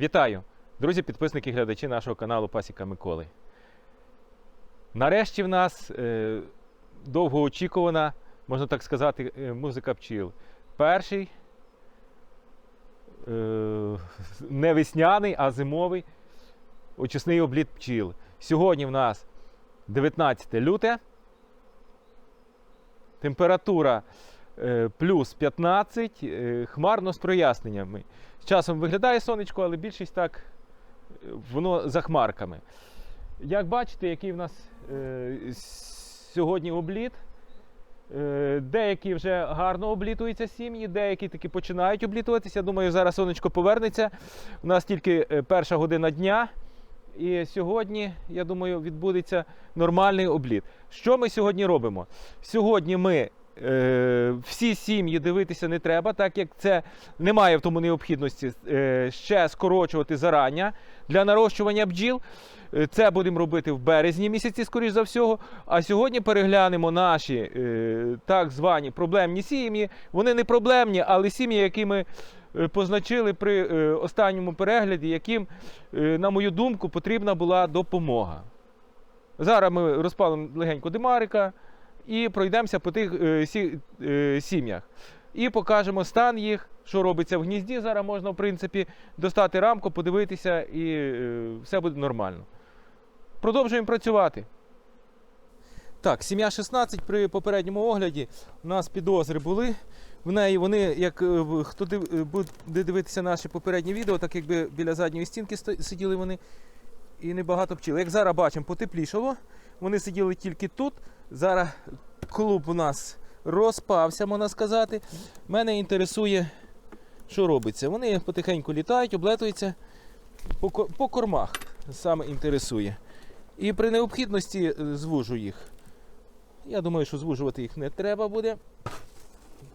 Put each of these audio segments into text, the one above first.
Вітаю, друзі, підписники глядачі нашого каналу Пасіка Миколи. Нарешті в нас е, довгоочікувана, можна так сказати, е, музика пчіл. Перший е, не весняний, а зимовий очисний обліт пчіл. Сьогодні в нас 19 люте. Температура е, плюс 15, е, хмарно з проясненнями. Часом виглядає сонечко, але більшість так е, воно за хмарками. Як бачите, який в нас е, сьогодні обліт. Е, деякі вже гарно облітуються сім'ї, деякі таки починають облітуватися. Думаю, зараз сонечко повернеться. У нас тільки е, перша година дня. І сьогодні, я думаю, відбудеться нормальний обліт. Що ми сьогодні робимо? Сьогодні ми всі сім'ї дивитися не треба, так як це немає в тому необхідності е, ще скорочувати зарання для нарощування бджіл. Е, Це будемо робити в березні місяці, скоріш за всього. А сьогодні переглянемо наші е, так звані проблемні сім'ї. Вони не проблемні, але сім'ї, які ми е, позначили при е, останньому перегляді, яким, е, на мою думку, потрібна була допомога. Зараз ми розпалимо легенько димарика і пройдемося по тих е, сі, е, сім'ях. І покажемо стан їх, що робиться в гнізді. Зараз можна, в принципі, достати рамку, подивитися, і е, все буде нормально. Продовжуємо працювати. Так, сім'я 16 при попередньому огляді у нас підозри були. В неї вони, як е, хто див- е, буде дивитися наші попередні відео, так якби біля задньої стінки сиділи вони і небагато пчіл. Як зараз бачимо, потеплішало. Вони сиділи тільки тут. Зараз клуб у нас розпався, можна сказати. Мене інтересує, що робиться. Вони потихеньку літають, облетуються по, кормах. Саме інтересує. І при необхідності е, звужу їх. Я думаю, що звужувати їх не треба буде.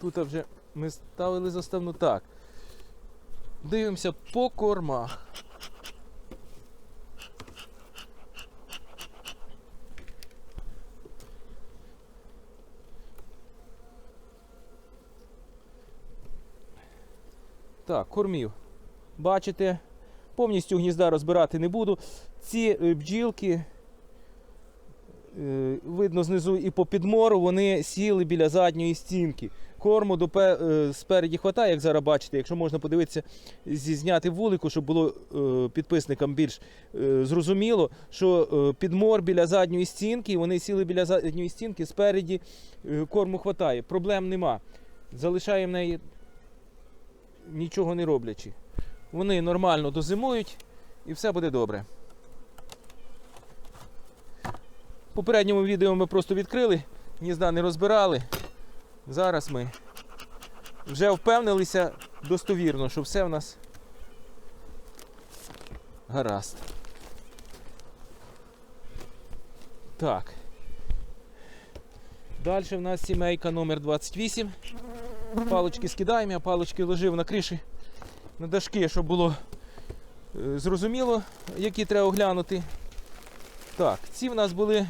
Тут вже ми ставили заставну так. Дивимося по кормах. Так, кормів. Бачите, повністю гнізда розбирати не буду. Ці е, бджілки, е, видно знизу і по підмору, вони сіли біля задньої стінки. Корму до пе- е, спереді хватає, як зараз бачите, якщо можна подивитися, зі- зняти вулику, щоб було підписникам більш зрозуміло, що підмор біля задньої стінки, вони сіли біля задньої стінки, спереді корму хватає. Проблем нема. Залишаємо неї нічого не роблячи. Вони нормально дозимують і все буде добре. В попередньому відео ми просто відкрили, гнізда не розбирали. Зараз ми вже впевнилися достовірно, що все в нас гаразд. Так. Далі в нас сімейка номер 28. Палочки скидаємо, я палочки ложив на криші на дашки, щоб було е, зрозуміло, які треба оглянути. Так, ці в нас були, е,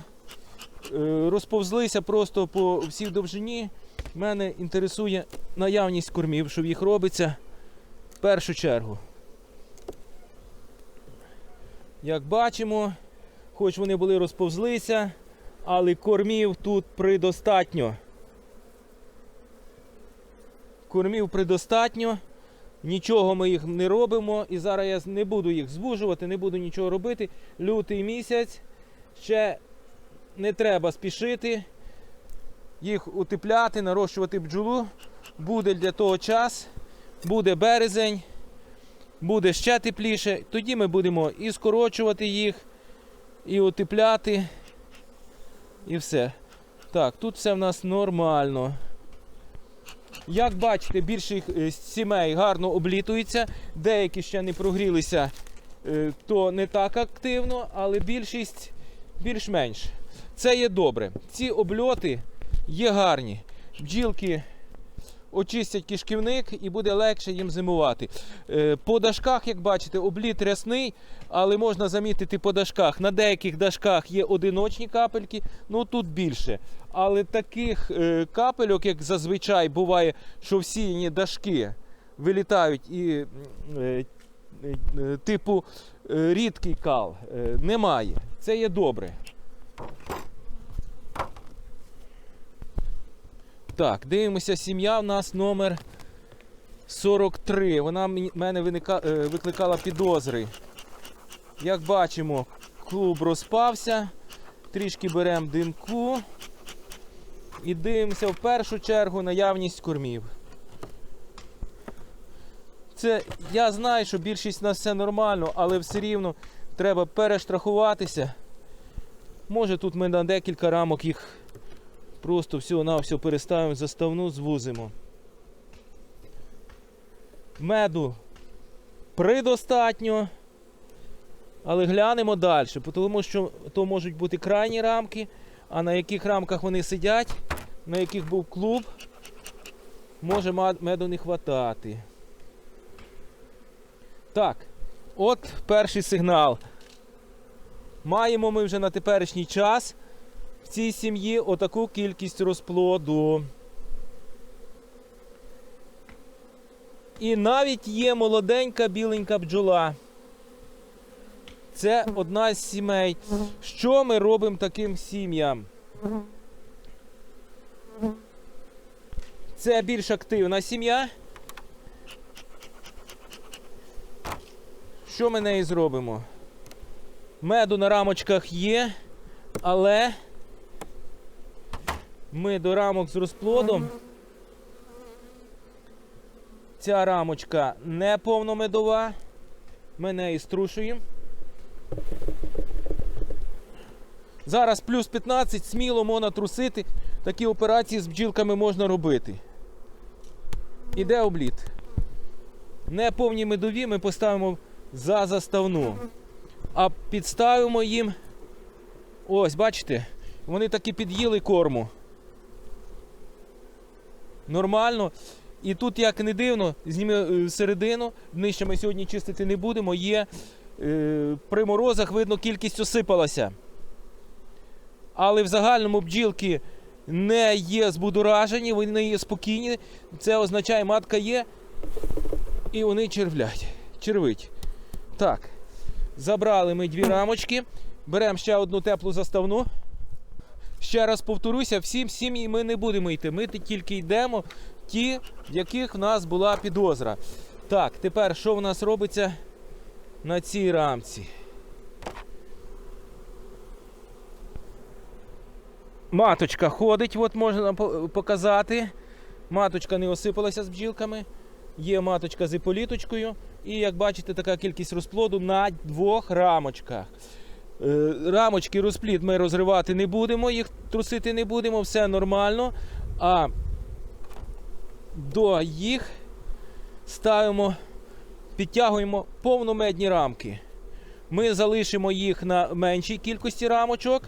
розповзлися просто по всій довжині. Мене інтересує наявність кормів, що в їх робиться в першу чергу. Як бачимо, хоч вони були розповзлися, але кормів тут предостатньо. Кормів предостатньо. Нічого ми їх не робимо. І зараз я не буду їх звужувати, не буду нічого робити. Лютий місяць. Ще не треба спішити. Їх утепляти, нарощувати бджолу. Буде для того час. Буде березень. Буде ще тепліше. Тоді ми будемо і скорочувати їх, і утепляти. І все. Так, тут все в нас нормально. Як бачите, більших е, сімей гарно облітується, деякі ще не прогрілися, е, то не так активно, але більшість більш-менш. Це є добре. Ці обльоти є гарні. Бджілки очистять кишківник і буде легше їм зимувати. Е, По дашках, як бачите, обліт рясний, але можна замітити по дашках. На деяких дашках є одиночні капельки, ну тут більше. Але таких е, капельок, як зазвичай буває, що всі дашки вилітають і е, типу рідкий кал. Немає. Це є добре. Так, дивимося, сім'я у нас номер 43. Вона мені- мене виника, е, викликала підозри. Як бачимо, клуб розпався. Трішки беремо димку. І дивимося в першу чергу наявність кормів. Це я знаю, що більшість нас все нормально, але все рівно треба перештрахуватися. Може тут ми на декілька рамок їх просто всього-навсього переставимо заставну, звузимо. Меду придостатньо. Але глянемо далі, тому що то можуть бути крайні рамки, а на яких рамках вони сидять, на яких був клуб, може меду не хватати. Так, от перший сигнал. Маємо ми вже на теперішній час цій сім'ї отаку кількість розплоду. І навіть є молоденька біленька бджола. Це одна з сімей. Що ми робимо таким сім'ям? Це більш активна сім'я. Що ми неї зробимо? Меду на рамочках є, але ми до рамок з розплодом. Ця рамочка не повномедова. Ми неї струшуємо. Зараз плюс 15, сміло можна трусити. Такі операції з бджілками можна робити. Іде обліт. Неповні медові ми поставимо за заставну. А підставимо їм. Ось, бачите, вони таки під'їли корму. Нормально. І тут, як не дивно, зніми е, середину, нижче ми сьогодні чистити не будемо. Є е, при морозах видно, кількість осипалася. Але в загальному бджілки не є збудоражені, вони є спокійні. Це означає, матка є, і вони червлять, червить. Так, забрали ми дві рамочки. Беремо ще одну теплу заставну. Ще раз повторюся, всім сім'ї ми не будемо йти. Ми тільки йдемо ті, в яких в нас була підозра. Так, тепер що в нас робиться на цій рамці? Маточка ходить, от можна показати. Маточка не осипалася з бджілками. Є маточка з іполіточкою. І як бачите, така кількість розплоду на двох рамочках. Е, Рамочки розплід ми розривати не будемо, їх трусити не будемо, все нормально. А до їх ставимо, підтягуємо повномедні рамки. Ми залишимо їх на меншій кількості рамочок.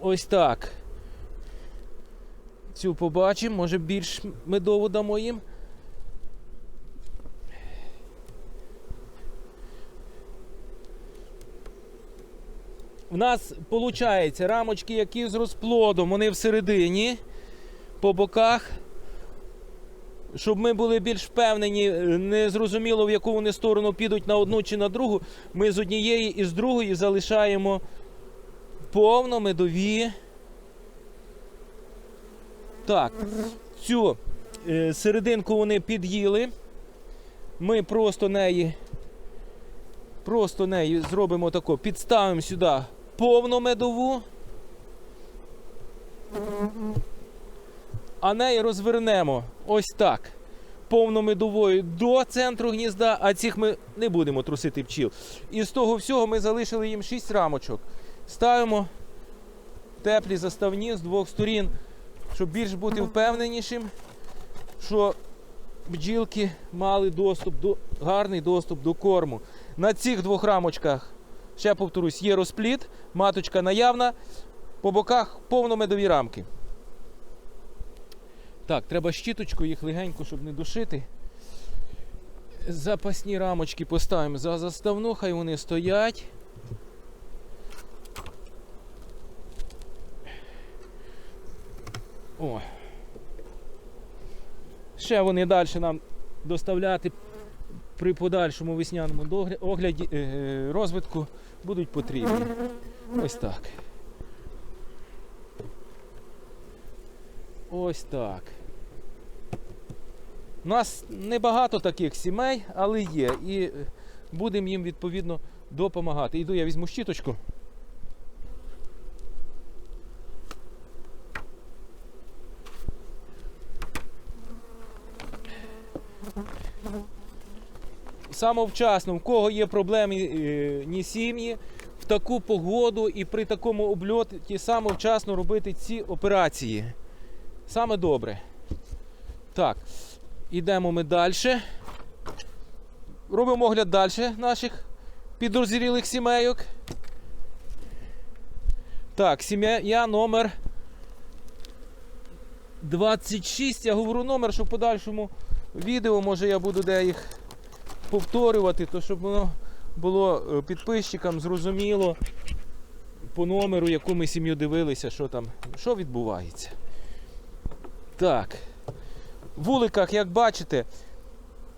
Ось так. Цю побачимо, може більш медову дамо їм. В нас виходить рамочки, які з розплодом, вони всередині, по боках. Щоб ми були більш впевнені, не зрозуміло, в яку вони сторону підуть на одну чи на другу. Ми з однієї і з другої залишаємо повно медові. Так, цю е, серединку вони під'їли. Ми просто неї, просто неї зробимо тако, підставимо сюди повну медову. А неї розвернемо ось так. Повномедовою до центру гнізда, а цих ми не будемо трусити пчіл. І з того всього ми залишили їм 6 рамочок. Ставимо теплі заставні з двох сторін, щоб більш бути впевненішим, що бджілки мали доступ до гарний доступ до корму. На цих двох рамочках, ще повторюсь, є розпліт, маточка наявна, по боках повномедові рамки. Так, треба щіточку їх легенько, щоб не душити. Запасні рамочки поставимо за заставну, хай вони стоять. О. Ще вони далі нам доставляти при подальшому весняному огляді е, розвитку будуть потрібні. Ось так. Ось так. У нас небагато таких сімей, але є. І е, будемо їм відповідно допомагати. Іду я візьму щіточку. Самовчасно, в кого є проблеми е, сім'ї, в таку погоду і при такому обльоті самовчасно робити ці операції. Саме добре. Так, ідемо ми далі. Робимо огляд далі наших підозрілих сімейок. Так, сім'я номер 26. Я говорю номер, що в подальшому відео, може я буду де їх повторювати, то щоб воно було е, підписчикам зрозуміло по номеру, яку ми сім'ю дивилися, що там, що відбувається. Так. В вуликах, як бачите,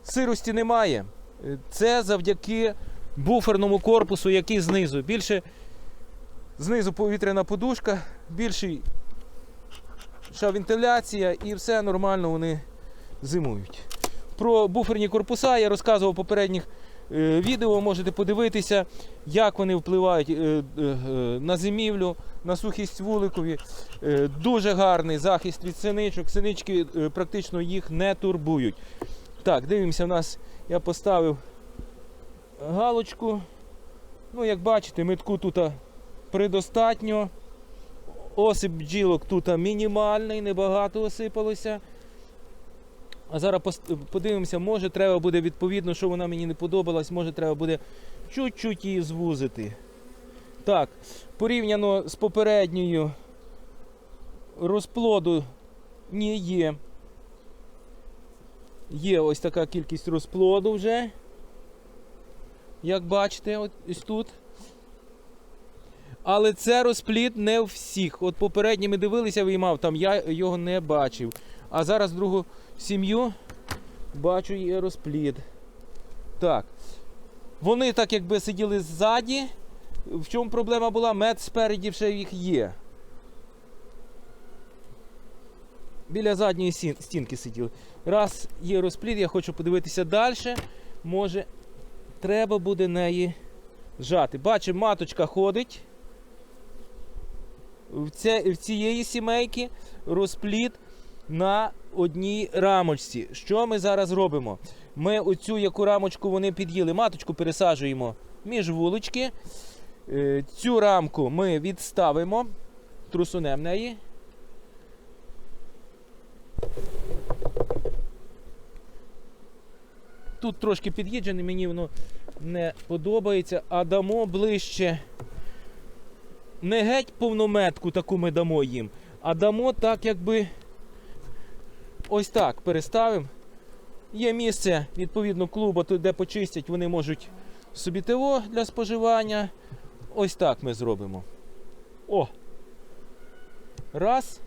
сирості немає. Е, Це завдяки буферному корпусу, який знизу. Більше знизу повітряна подушка, більший вентиляція і все нормально вони зимують. Про буферні корпуса я розказував в попередніх е, відео. Можете подивитися, як вони впливають е, е, на зимівлю, на сухість вуликові. Дуже гарний захист від синичок. Синички практично їх не турбують. Так, дивимося, у нас я поставив галочку. Ну, як бачите, метку тут предостатньо. Осип бджілок тут мінімальний, небагато осипалося. А зараз подивимося, може треба буде відповідно, що вона мені не подобалась, може треба буде чуть-чуть її звузити. Так, порівняно з попередньою розплоду ні є. Є ось така кількість розплоду вже. Як бачите, ось тут. Але це розплід не у всіх. От попередні ми дивилися, виймав, там я його не бачив. А зараз другу сім'ю бачу є розплід. Так. Вони так якби сиділи ззаді. В чому проблема була? Мед спереді вже їх є. Біля задньої стінки сиділи. Раз є розплід, я хочу подивитися далі. Може, треба буде неї зжати. Бачимо, маточка ходить. В, це, в цієї сімейки розплід на одній рамочці. Що ми зараз робимо? Ми оцю яку рамочку вони під'їли, маточку пересаджуємо між вулички. Е, Цю рамку ми відставимо, трусунем неї. Тут трошки під'їджене, мені воно не подобається, а дамо ближче. Не геть повнометку таку ми дамо їм, а дамо так, якби ось так переставимо. Є місце, відповідно, клуба, тут, де почистять, вони можуть собі ТО для споживання. Ось так ми зробимо. О! Раз.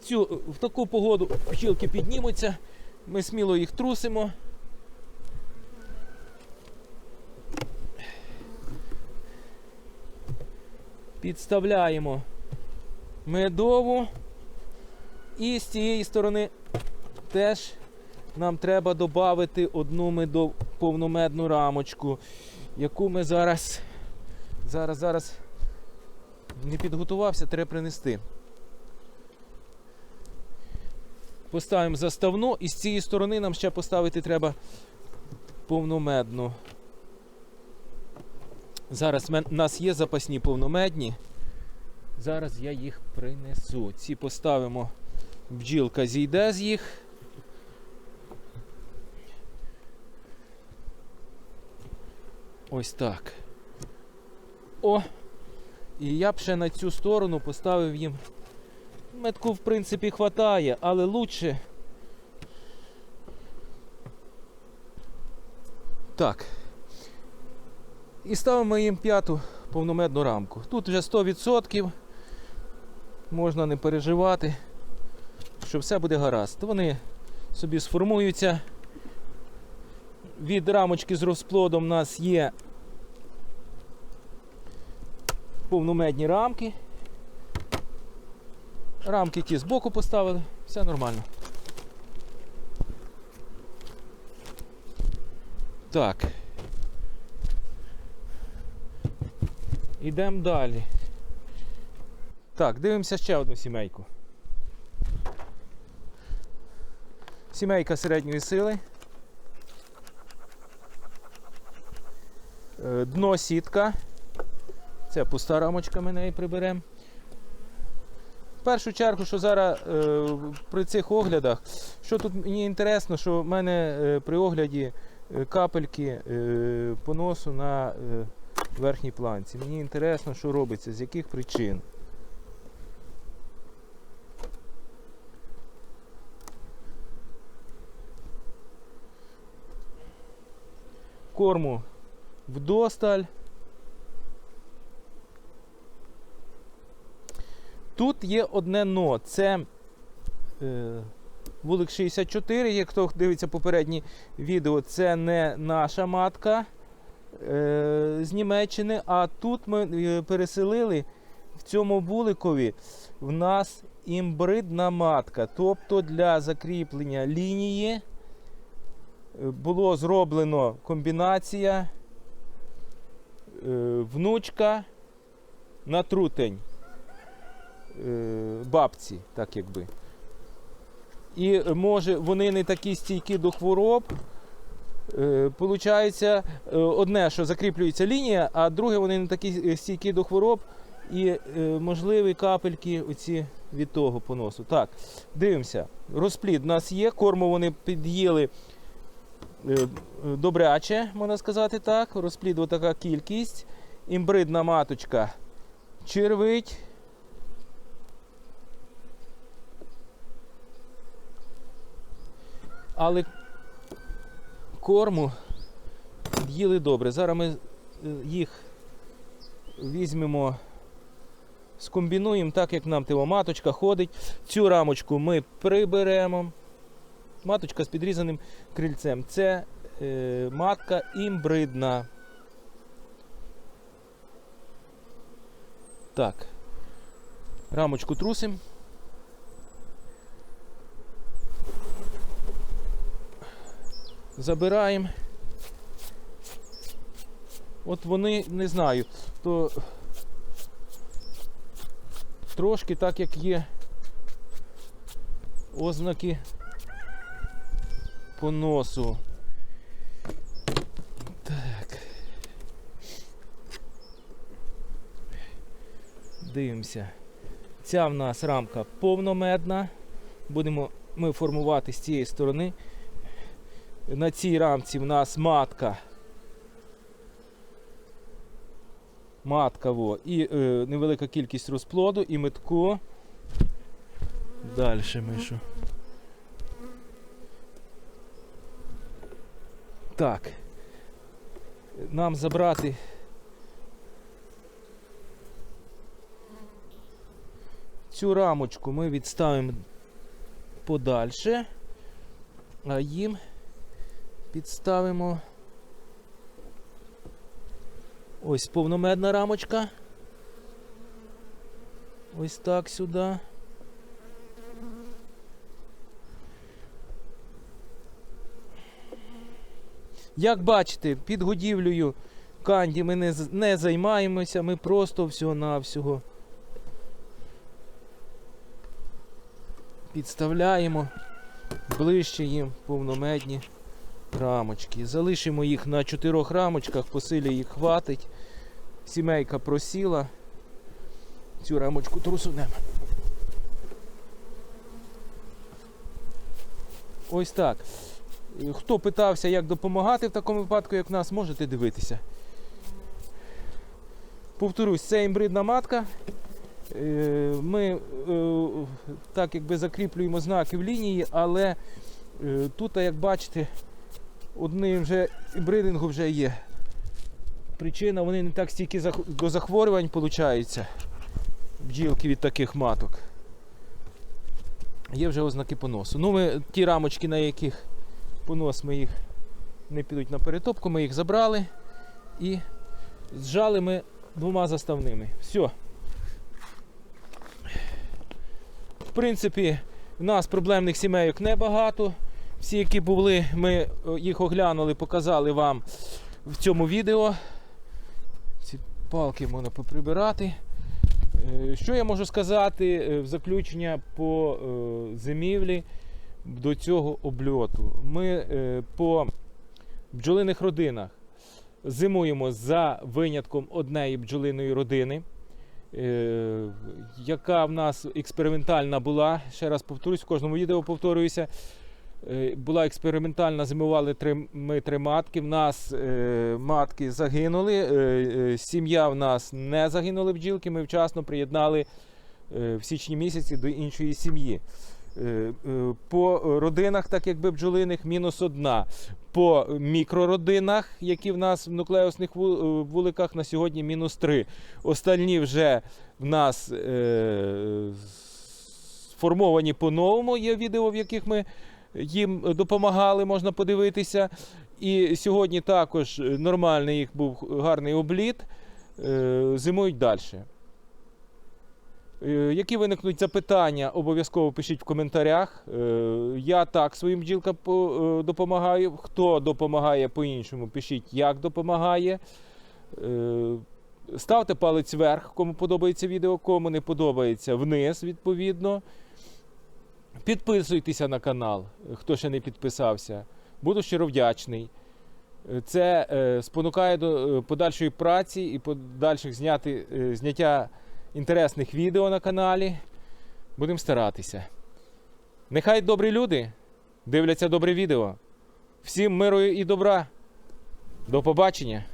Цю, в таку погоду пчілки піднімуться, ми сміло їх трусимо. Підставляємо медову. І з цієї сторони теж нам треба додати одну медов, повномедну рамочку, яку ми зараз, зараз, зараз не підготувався, треба принести. Поставимо заставну і з цієї сторони нам ще поставити треба повномедну. Зараз в нас є запасні повномедні. Зараз я їх принесу. Ці поставимо, бджілка зійде з їх. Ось так. О! І я б ще на цю сторону поставив їм. Метку, в принципі, хватає, але лучше. Так. І ставимо їм п'яту повномедну рамку. Тут вже 100%. Можна не переживати, що все буде гаразд. Вони собі сформуються. Від рамочки з розплодом у нас є повномедні рамки. Рамки ті збоку поставили, все нормально. Так. Ідемо далі. Так, дивимося ще одну сімейку. Сімейка середньої сили. Е, Дно сітка. Це пуста рамочка, ми неї приберемо. В першу чергу, що зараз е, при цих оглядах, що тут мені інтересно, що в мене е, при огляді е, капельки е, поносу на е, верхній планці. Мені інтересно, що робиться, з яких причин. Корму вдосталь. Тут є одне но. Це е, вулик 64, як хто дивиться попередні відео, це не наша матка е, з Німеччини, а тут ми е, переселили в цьому вуликові в нас імбридна матка. Тобто для закріплення лінії було зроблено комбінація е, внучка на трутень е, бабці, так якби. І може вони не такі стійкі до хвороб. Е, Получається, одне, що закріплюється лінія, а друге, вони не такі стійкі до хвороб і можливі капельки оці від того поносу. Так, дивимося. Розплід у нас є, корму вони під'їли добряче, можна сказати так. Розплід отака кількість. Імбридна маточка червить. Але корму їли добре. Зараз ми е, їх візьмемо, скомбінуємо так, як нам тива маточка ходить. Цю рамочку ми приберемо. Маточка з підрізаним крильцем. Це е, матка імбридна. Так. Рамочку трусимо. Забираємо. От вони, не знаю, то трошки так як є ознаки поносу. Так. Дивимося. Ця в нас рамка повномедна. Будемо ми формувати з цієї сторони. На цій рамці в нас матка. Матка во. І е, невелика кількість розплоду і метко. Далі ми що? Так. Нам забрати. Цю рамочку ми відставимо подальше, а їм підставимо ось повномедна рамочка. Ось так сюди. Як бачите, під годівлею канді ми не, не займаємося, ми просто всього-навсього підставляємо ближче їм повномедні рамочки. Залишимо їх на чотирьох рамочках, по силі їх хватить. Сімейка просіла. Цю рамочку трусунемо. Ось так. Хто питався, як допомагати в такому випадку, як в нас, можете дивитися. Повторюсь, це імбридна матка. Е, Ми е, так якби закріплюємо знаки в лінії, але е, тут, як бачите, одним вже ібридингу вже є. Причина, вони не так стільки до захворювань виходить, бджілки від таких маток. є вже ознаки поносу. Ну, ми ті рамочки, на яких понос ми їх не підуть на перетопку, ми їх забрали і зжали ми двома заставними. Все. В принципі, в нас проблемних сімейок небагато. Всі, які були, ми е, їх оглянули, показали вам в цьому відео. Ці палки можна поприбирати. Е, Що я можу сказати е, в заключення по зимівлі до цього обльоту? Ми е, по бджолиних родинах зимуємо за винятком однієї бджолиної родини, е, яка в нас експериментальна була. Ще раз повторюсь, в кожному відео повторююся. Е, Була експериментальна, зимували три, ми три матки. В нас е, матки загинули. Е, сім'я в нас не загинули бджілки. Ми вчасно приєднали е, в січні місяці до іншої сім'ї. Е, е, по родинах, так якби бджолиних, мінус одна. По мікрородинах, які в нас в нуклеусних ву- е, вуликах, на сьогодні мінус три. Остальні вже в нас е, сформовані по-новому. Є відео, в яких ми їм допомагали, можна подивитися. І сьогодні також нормальний їх був гарний обліт. Е, Зимують далі. Е, Які виникнуть запитання, обов'язково пишіть в коментарях. Е, Я так своїм бджілкам е, допомагаю. Хто допомагає по-іншому, пишіть, як допомагає. Ставте палець вверх, кому подобається відео, кому не подобається вниз, відповідно. Підписуйтеся на канал, хто ще не підписався. Буду щиро вдячний. Це спонукає до подальшої праці і подальших зняти, зняття інтересних відео на каналі. Будемо старатися. Нехай добрі люди дивляться добре відео. Всім миру і добра. До побачення!